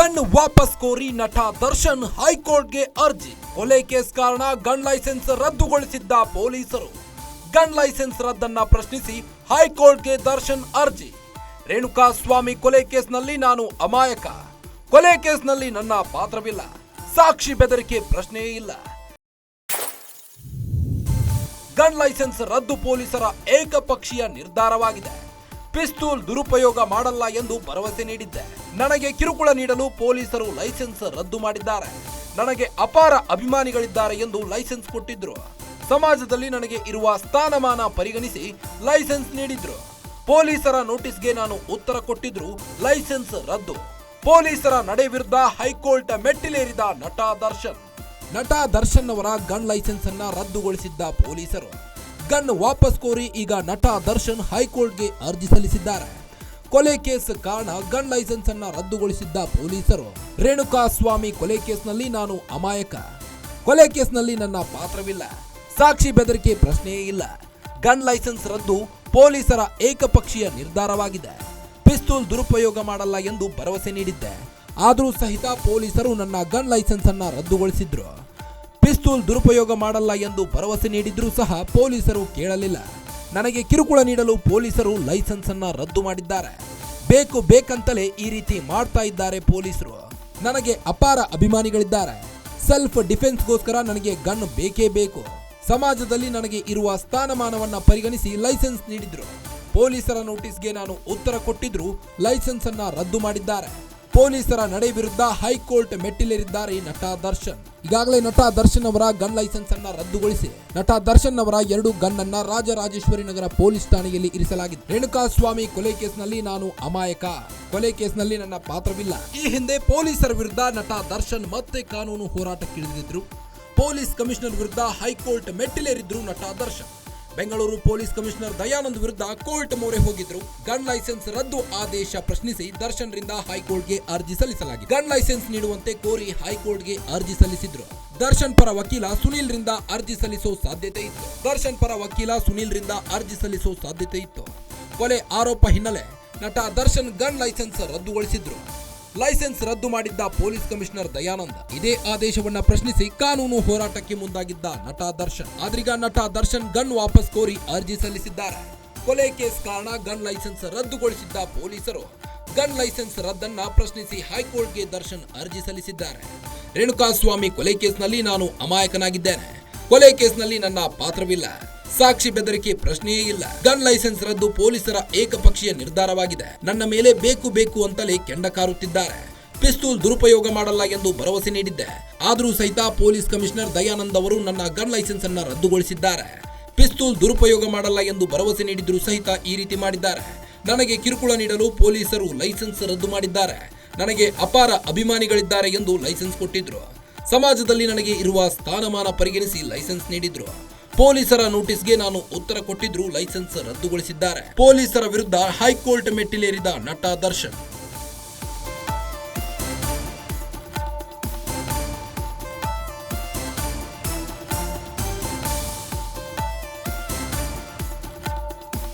Gun ವಾಪಸ್ ಕೋರಿ ನಟ ದರ್ಶನ್ ಹೈಕೋರ್ಟ್ಗೆ ಅರ್ಜಿ. ಕೊಲೆ ಕೇಸ್ ಕಾರಣ ಗನ್ ಲೈಸೆನ್ಸ್ ರದ್ದುಗೊಳಿಸಿದ್ದ ಪೊಲೀಸರು. ಗನ್ ಲೈಸೆನ್ಸ್ ರದ್ದನ್ನ ಪ್ರಶ್ನಿಸಿ ಹೈಕೋರ್ಟ್ಗೆ ದರ್ಶನ್ ಅರ್ಜಿ. ರೇಣುಕಾ ಸ್ವಾಮಿ ಕೊಲೆ ಕೇಸ್ನಲ್ಲಿ ನಾನು ಅಮಾಯಕ. ಕೊಲೆ ಕೇಸ್ನಲ್ಲಿ ನನ್ನ ಪಾತ್ರವಿಲ್ಲ. ಸಾಕ್ಷಿ ಬೆದರಿಕೆ ಪ್ರಶ್ನೆಯೇ ಇಲ್ಲ. ಗನ್ ಲೈಸೆನ್ಸ್ ರದ್ದು ಪೊಲೀಸರ ಏಕಪಕ್ಷೀಯ ನಿರ್ಧಾರವಾಗಿದೆ. ಪಿಸ್ತೂಲ್ ದುರುಪಯೋಗ ಮಾಡಲ್ಲ ಎಂದು ಭರವಸೆ ನೀಡಿದ್ದೆ. ನನಗೆ ಕಿರುಕುಳ ನೀಡಲು ಪೊಲೀಸರು ಲೈಸೆನ್ಸ್ ರದ್ದು ಮಾಡಿದ್ದಾರೆ. ನನಗೆ ಅಪಾರ ಅಭಿಮಾನಿಗಳಿದ್ದಾರೆ ಎಂದು ಲೈಸೆನ್ಸ್ ಕೊಟ್ಟಿದ್ರು. ಸಮಾಜದಲ್ಲಿ ನನಗೆ ಇರುವ ಸ್ಥಾನಮಾನ ಪರಿಗಣಿಸಿ ಲೈಸೆನ್ಸ್ ನೀಡಿದ್ರು. ಪೊಲೀಸರ ನೋಟಿಸ್ಗೆ ನಾನು ಉತ್ತರ ಕೊಟ್ಟಿದ್ರು, ಲೈಸೆನ್ಸ್ ರದ್ದು. ಪೊಲೀಸರ ನಡೆ ವಿರುದ್ಧ ಹೈಕೋರ್ಟ್ ಮೆಟ್ಟಿಲೇರಿದ ನಟ ದರ್ಶನ್. ನಟ ದರ್ಶನ್ ಅವರ ಗನ್ ಲೈಸೆನ್ಸ್ ಅನ್ನ ರದ್ದುಗೊಳಿಸಿದ್ದ ಪೊಲೀಸರು. ಗನ್ ವಾಪಸ್ ಕೋರಿ ಈಗ ನಟ ದರ್ಶನ್ ಹೈಕೋರ್ಟ್ಗೆ ಅರ್ಜಿ ಸಲ್ಲಿಸಿದ್ದಾರೆ. ಕೊಲೆ ಕೇಸ್ ಕಾರಣ ಗನ್ ಲೈಸೆನ್ಸ್ ಅನ್ನ ರದ್ದುಗೊಳಿಸಿದ್ದ ಪೊಲೀಸರು. ರೇಣುಕಾ ಸ್ವಾಮಿ ಕೊಲೆ ಕೇಸ್ನಲ್ಲಿ ನಾನು ಅಮಾಯಕ. ಕೊಲೆ ಕೇಸ್ನಲ್ಲಿ ನನ್ನ ಪಾತ್ರವಿಲ್ಲ. ಸಾಕ್ಷಿ ಬೆದರಿಕೆ ಪ್ರಶ್ನೆಯೇ ಇಲ್ಲ. ಗನ್ ಲೈಸೆನ್ಸ್ ರದ್ದು ಪೊಲೀಸರ ಏಕಪಕ್ಷೀಯ ನಿರ್ಧಾರವಾಗಿದೆ. ಪಿಸ್ತೂಲ್ ದುರುಪಯೋಗ ಮಾಡಲ್ಲ ಎಂದು ಭರವಸೆ ನೀಡಿದ್ದೆ. ಆದರೂ ಸಹಿತ ಪೊಲೀಸರು ನನ್ನ ಗನ್ ಲೈಸೆನ್ಸ್ ಅನ್ನ ರದ್ದುಗೊಳಿಸಿದ್ರು. ಪಿಸ್ತೂಲ್ ದುರುಪಯೋಗ ಮಾಡಲ್ಲ ಎಂದು ಭರವಸೆ ನೀಡಿದ್ರೂ ಸಹ ಪೊಲೀಸರು ಕೇಳಲಿಲ್ಲ. ನನಗೆ ಕಿರುಕುಳ ನೀಡಲು ಪೊಲೀಸರು ಲೈಸೆನ್ಸ್ ಅನ್ನ ರದ್ದು ಮಾಡಿದ್ದಾರೆ. ಬೇಕು ಬೇಕಂತಲೇ ಈ ರೀತಿ ಮಾಡ್ತಾ ಇದ್ದಾರೆ ಪೊಲೀಸರು. ನನಗೆ ಅಪಾರ ಅಭಿಮಾನಿಗಳಿದ್ದಾರೆ. ಸೆಲ್ಫ್ ಡಿಫೆನ್ಸ್ಗೋಸ್ಕರ ನನಗೆ ಗನ್ ಬೇಕೇ ಬೇಕು. ಸಮಾಜದಲ್ಲಿ ನನಗೆ ಇರುವ ಸ್ಥಾನಮಾನವನ್ನ ಪರಿಗಣಿಸಿ ಲೈಸೆನ್ಸ್ ನೀಡಿದ್ರು. ಪೊಲೀಸರ ನೋಟಿಸ್ಗೆ ನಾನು ಉತ್ತರ ಕೊಟ್ಟಿದ್ರು ಲೈಸೆನ್ಸ್ ಅನ್ನ ರದ್ದು ಮಾಡಿದ್ದಾರೆ. ಪೊಲೀಸರ ನಡೆ ವಿರುದ್ಧ ಹೈಕೋರ್ಟ್ ಮೆಟ್ಟಿಲೇರಿದ್ದಾರೆ ನಟ ದರ್ಶನ್. ಈಗಾಗಲೇ ನಟ ದರ್ಶನ್ ಅವರ ಗನ್ ಲೈಸೆನ್ಸ್ ಅನ್ನ ರದ್ದುಗೊಳಿಸಿ. ನಟ ದರ್ಶನ್ ಅವರ ಎರಡು ಗನ್ ಅನ್ನ ರಾಜರಾಜೇಶ್ವರಿ ನಗರ ಪೊಲೀಸ್ ಠಾಣೆಯಲ್ಲಿ ಇರಿಸಲಾಗಿದೆ ರೇಣುಕಾ ಸ್ವಾಮಿ ಕೊಲೆ ಕೇಸ್ನಲ್ಲಿ ನಾನು ಅಮಾಯಕ. ಕೊಲೆ ಕೇಸ್ನಲ್ಲಿ ನನ್ನ ಪಾತ್ರವಿಲ್ಲ. ಈ ಹಿಂದೆ ಪೊಲೀಸರ ವಿರುದ್ಧ ನಟ ದರ್ಶನ್ ಮತ್ತೆ ಕಾನೂನು ಹೋರಾಟಕ್ಕಿಳಿದಿದ್ರು. ಪೊಲೀಸ್ ಕಮಿಷನರ್ ವಿರುದ್ಧ ಹೈಕೋರ್ಟ್ ಮೆಟ್ಟಿಲೇರಿದ್ರು ನಟ ದರ್ಶನ್. ಬೆಂಗಳೂರು ಪೊಲೀಸ್ ಕಮಿಷನರ್ ದಯಾನಂದ್ ವಿರುದ್ಧ ಕೋರ್ಟ್ ಮೊರೆ ಹೋಗಿದ್ರು. ಗನ್ ಲೈಸೆನ್ಸ್ ರದ್ದು ಆದೇಶ ಪ್ರಶ್ನಿಸಿ ದರ್ಶನ್ ರಿಂದ ಹೈಕೋರ್ಟ್ಗೆ ಅರ್ಜಿ ಸಲ್ಲಿಸಲಾಗಿದೆ. ಗನ್ ಲೈಸೆನ್ಸ್ ನೀಡುವಂತೆ ಕೋರಿ ಹೈಕೋರ್ಟ್ಗೆ ಅರ್ಜಿ ಸಲ್ಲಿಸಿದ್ರು. ದರ್ಶನ್ ಪರ ವಕೀಲ ಸುನೀಲ್ ರಿಂದ ಅರ್ಜಿ ಸಲ್ಲಿಸೋ ಸಾಧ್ಯತೆ ಇತ್ತು. ದರ್ಶನ್ ಪರ ವಕೀಲ ಸುನೀಲ್ ರಿಂದ ಅರ್ಜಿ ಸಲ್ಲಿಸೋ ಸಾಧ್ಯತೆ ಇತ್ತು. ಕೊಲೆ ಆರೋಪ ಹಿನ್ನೆಲೆ ನಟ ದರ್ಶನ್ ಗನ್ ಲೈಸೆನ್ಸ್ ರದ್ದುಗೊಳಿಸಿದ್ರು. ಲೈಸೆನ್ಸ್ ರದ್ದು ಮಾಡಿದ್ದ ಪೊಲೀಸ್ ಕಮಿಷನರ್ ದಯಾನಂದ್. ಇದೇ ಆದೇಶವನ್ನ ಪ್ರಶ್ನಿಸಿ ಕಾನೂನು ಹೋರಾಟಕ್ಕೆ ಮುಂದಾಗಿದ್ದ ನಟ ದರ್ಶನ್. ಆದ್ರೀಗ ನಟ ದರ್ಶನ್ ಗನ್ ವಾಪಸ್ ಕೋರಿ ಅರ್ಜಿ ಸಲ್ಲಿಸಿದ್ದಾರೆ. ಕೊಲೆ ಕೇಸ್ ಕಾರಣ ಗನ್ ಲೈಸೆನ್ಸ್ ರದ್ದುಗೊಳಿಸಿದ್ದ ಪೊಲೀಸರು. ಗನ್ ಲೈಸೆನ್ಸ್ ರದ್ದನ್ನ ಪ್ರಶ್ನಿಸಿ ಹೈಕೋರ್ಟ್ಗೆ ದರ್ಶನ್ ಅರ್ಜಿ ಸಲ್ಲಿಸಿದ್ದಾರೆ. ರೇಣುಕಾ ಸ್ವಾಮಿ ಕೊಲೆ ಕೇಸ್ನಲ್ಲಿ ನಾನು ಅಮಾಯಕನಾಗಿದ್ದೇನೆ. ಕೊಲೆ ಕೇಸ್ನಲ್ಲಿ ನನ್ನ ಪಾತ್ರವಿಲ್ಲ. ಸಾಕ್ಷಿ ಬೆದರಿಕೆ ಪ್ರಶ್ನೆಯೇ ಇಲ್ಲ. ಗನ್ ಲೈಸೆನ್ಸ್ ರದ್ದು ಪೊಲೀಸರ ಏಕಪಕ್ಷೀಯ ನಿರ್ಧಾರವಾಗಿದೆ. ನನ್ನ ಮೇಲೆ ಬೇಕು ಬೇಕು ಅಂತಲೇ ಕೆಂಡ ಕಾರುತ್ತಿದ್ದಾರೆ. ಪಿಸ್ತೂಲ್ ದುರುಪಯೋಗ ಮಾಡಲ್ಲ ಎಂದು ಭರವಸೆ ನೀಡಿದ್ದೆ. ಆದರೂ ಸಹಿತ ಪೊಲೀಸ್ ಕಮಿಷನರ್ ದಯಾನಂದ್ ಅವರು ನನ್ನ ಗನ್ ಲೈಸೆನ್ಸ್ ಅನ್ನ ರದ್ದುಗೊಳಿಸಿದ್ದಾರೆ. ಪಿಸ್ತೂಲ್ ದುರುಪಯೋಗ ಮಾಡಲ್ಲ ಎಂದು ಭರವಸೆ ನೀಡಿದ್ರೂ ಸಹಿತ ಈ ರೀತಿ ಮಾಡಿದ್ದಾರೆ. ನನಗೆ ಕಿರುಕುಳ ನೀಡಲು ಪೊಲೀಸರು ಲೈಸೆನ್ಸ್ ರದ್ದು ಮಾಡಿದ್ದಾರೆ. ನನಗೆ ಅಪಾರ ಅಭಿಮಾನಿಗಳಿದ್ದಾರೆ ಎಂದು ಲೈಸೆನ್ಸ್ ಕೊಟ್ಟಿದ್ರು. ಸಮಾಜದಲ್ಲಿ ನನಗೆ ಇರುವ ಸ್ಥಾನಮಾನ ಪರಿಗಣಿಸಿ ಲೈಸೆನ್ಸ್ ನೀಡಿದ್ರು. ಪೊಲೀಸರ ನೋಟಿಸ್ಗೆ ನಾನು ಉತ್ತರ ಕೊಟ್ಟಿದ್ರು ಲೈಸೆನ್ಸ್ ರದ್ದುಗೊಳಿಸಿದ್ದಾರೆ. ಪೊಲೀಸರ ವಿರುದ್ಧ ಹೈಕೋರ್ಟ್ ಮೆಟ್ಟಿಲೇರಿದ ನಟ ದರ್ಶನ್.